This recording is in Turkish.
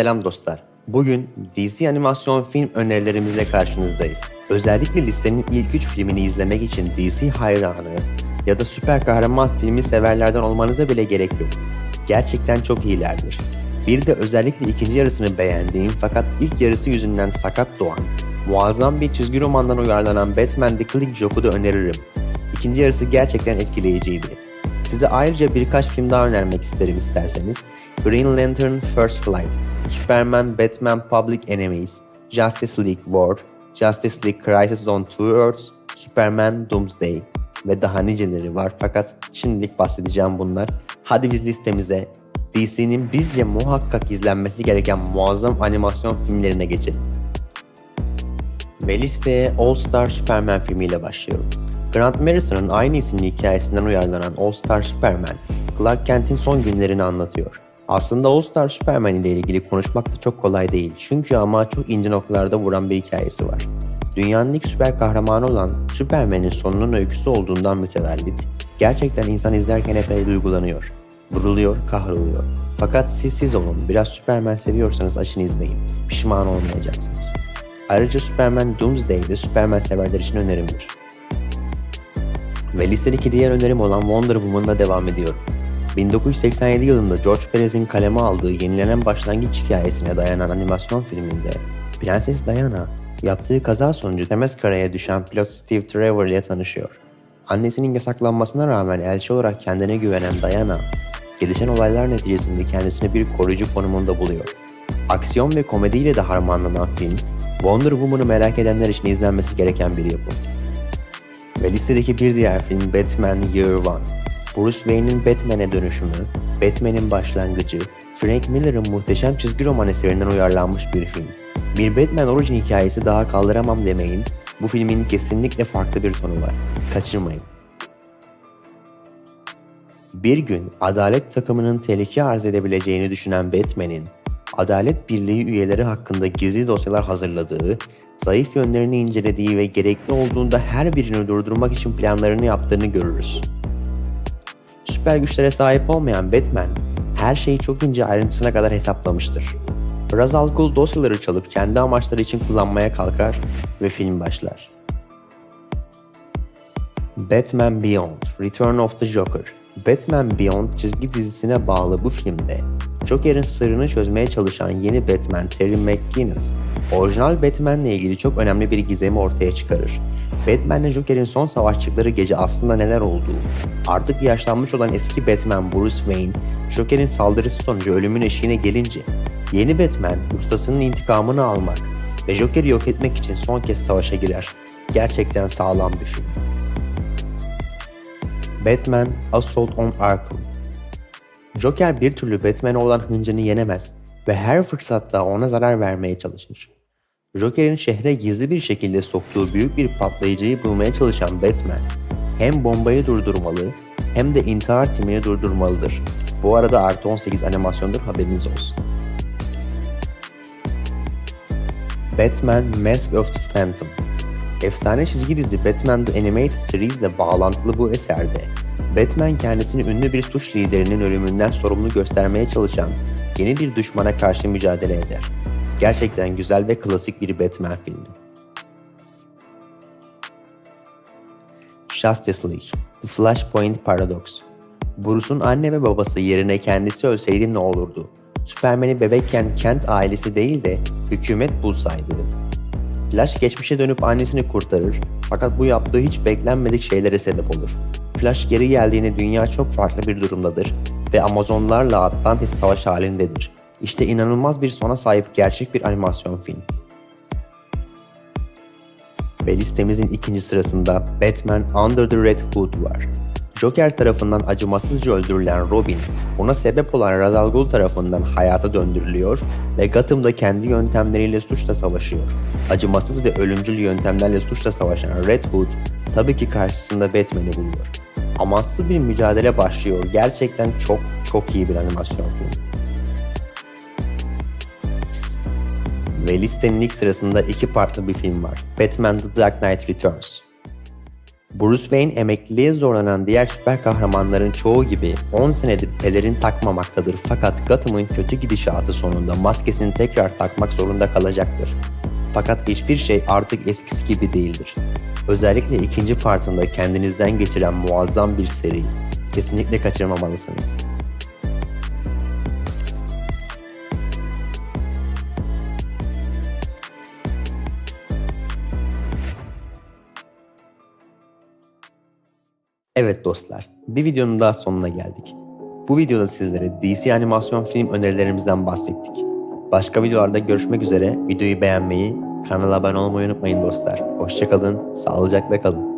Selam dostlar. Bugün DC animasyon film önerilerimizle karşınızdayız. Özellikle listenin ilk 3 filmini izlemek için DC hayranı ya da süper kahraman filmi severlerden olmanıza bile gerek yok. Gerçekten çok iyilerdir. Bir de özellikle ikinci yarısını beğendiğim fakat ilk yarısı yüzünden sakat doğan, muazzam bir çizgi romandan uyarlanan Batman The Killing Joke'u da öneririm. İkinci yarısı gerçekten etkileyiciydi. Size ayrıca birkaç film daha önermek isterim isterseniz. Green Lantern First Flight, Superman Batman Public Enemies, Justice League War, Justice League Crisis on Two Earths, Superman Doomsday ve daha niceleri var fakat şimdilik bahsedeceğim bunlar. Hadi biz listemize DC'nin bizce muhakkak izlenmesi gereken muazzam animasyon filmlerine geçelim. Ve listeye All Star Superman filmiyle başlıyorum. Grant Morrison'ın aynı isimli hikayesinden uyarlanan All Star Superman, Clark Kent'in son günlerini anlatıyor. Aslında All Star Superman ile ilgili konuşmak da çok kolay değil çünkü ama çok ince noktalarda vuran bir hikayesi var. Dünyanın ilk süper kahramanı olan Superman'in sonunun öyküsü olduğundan mütevellit, gerçekten insan izlerken epey duygulanıyor. Vuruluyor, kahroluyor. Fakat siz siz olun, biraz Superman seviyorsanız açın izleyin. Pişman olmayacaksınız. Ayrıca Superman Doomsday de Superman severler için önerimdir. Ve listedeki diğer önerim olan Wonder Woman'la devam ediyorum. 1987 yılında George Perez'in kaleme aldığı yenilenen başlangıç hikayesine dayanan animasyon filminde Prenses Diana yaptığı kaza sonucu Temescara'ya düşen pilot Steve Trevor ile tanışıyor. Annesinin yasaklanmasına rağmen elçi olarak kendine güvenen Diana, gelişen olaylar neticesinde kendisini bir koruyucu konumunda buluyor. Aksiyon ve komediyle de harmanlanan film, Wonder Woman'ı merak edenler için izlenmesi gereken bir yapım. Ve listedeki bir diğer film Batman Year One. Bruce Wayne'in Batman'e dönüşümü, Batman'in başlangıcı, Frank Miller'ın muhteşem çizgi roman eserinden uyarlanmış bir film. Bir Batman orijin hikayesi daha kaldıramam demeyin, bu filmin kesinlikle farklı bir tonu var. Kaçırmayın. Bir gün adalet takımının tehlike arz edebileceğini düşünen Batman'in Adalet Birliği üyeleri hakkında gizli dosyalar hazırladığı, zayıf yönlerini incelediği ve gerekli olduğunda her birini durdurmak için planlarını yaptığını görürüz. Süper güçlere sahip olmayan Batman, her şeyi çok ince ayrıntısına kadar hesaplamıştır. Ra's al Ghul dosyaları çalıp kendi amaçları için kullanmaya kalkar ve film başlar. Batman Beyond Return of the Joker Batman Beyond çizgi dizisine bağlı bu filmde Joker'in sırrını çözmeye çalışan yeni Batman Terry McGinnis, orijinal Batman'le ilgili çok önemli bir gizemi ortaya çıkarır. Batman ile Joker'in son savaştıkları gece aslında neler olduğu, artık yaşlanmış olan eski Batman Bruce Wayne, Joker'in saldırısı sonucu ölümün eşiğine gelince, yeni Batman ustasının intikamını almak ve Joker'i yok etmek için son kez savaşa girer. Gerçekten sağlam bir film. Batman Assault on Arkham Joker bir türlü Batman'e olan hıncını yenemez ve her fırsatta ona zarar vermeye çalışır. Joker'in şehre gizli bir şekilde soktuğu büyük bir patlayıcıyı bulmaya çalışan Batman, hem bombayı durdurmalı hem de intihar timini durdurmalıdır. Bu arada artı 18 animasyondur haberiniz olsun. Batman Mask of the Phantom Efsane çizgi dizi Batman The Animated Series ile bağlantılı bu eserde Batman kendisini ünlü bir suç liderinin ölümünden sorumlu göstermeye çalışan yeni bir düşmana karşı mücadele eder. Gerçekten güzel ve klasik bir Batman filmi. Justice League The Flashpoint Paradox Bruce'un anne ve babası yerine kendisi ölseydi ne olurdu? Superman'i bebekken Kent ailesi değil de hükümet bulsaydı. Flash geçmişe dönüp annesini kurtarır fakat bu yaptığı hiç beklenmedik şeylere sebep olur. Flash geri geldiğinde dünya çok farklı bir durumdadır ve Amazonlarla Atlantis savaş halindedir. İşte inanılmaz bir sona sahip gerçek bir animasyon film. Ve listemizin ikinci sırasında Batman Under the Red Hood var. Joker tarafından acımasızca öldürülen Robin, ona sebep olan Ra's al Ghul tarafından hayata döndürülüyor ve Gotham'da kendi yöntemleriyle suçla savaşıyor. Acımasız ve ölümcül yöntemlerle suçla savaşan Red Hood, tabii ki karşısında Batman'i buluyor. Amaçsız bir mücadele başlıyor. Gerçekten çok çok iyi bir animasyon filmi. Ve listenin ilk sırasında iki partlı bir film var. Batman The Dark Knight Returns. Bruce Wayne emekliliğe zorlanan diğer süper kahramanların çoğu gibi 10 senedir pelerin takmamaktadır fakat Gotham'ın kötü gidişatı sonunda maskesini tekrar takmak zorunda kalacaktır. Fakat hiçbir şey artık eskisi gibi değildir. Özellikle ikinci partında kendinizden geçiren muazzam bir seri. Kesinlikle kaçırmamalısınız. Evet dostlar, bir videonun daha sonuna geldik. Bu videoda sizlere DC animasyon film önerilerimizden bahsettik. Başka videolarda görüşmek üzere. Videoyu beğenmeyi, kanala abone olmayı unutmayın dostlar. Hoşçakalın, sağlıcakla kalın.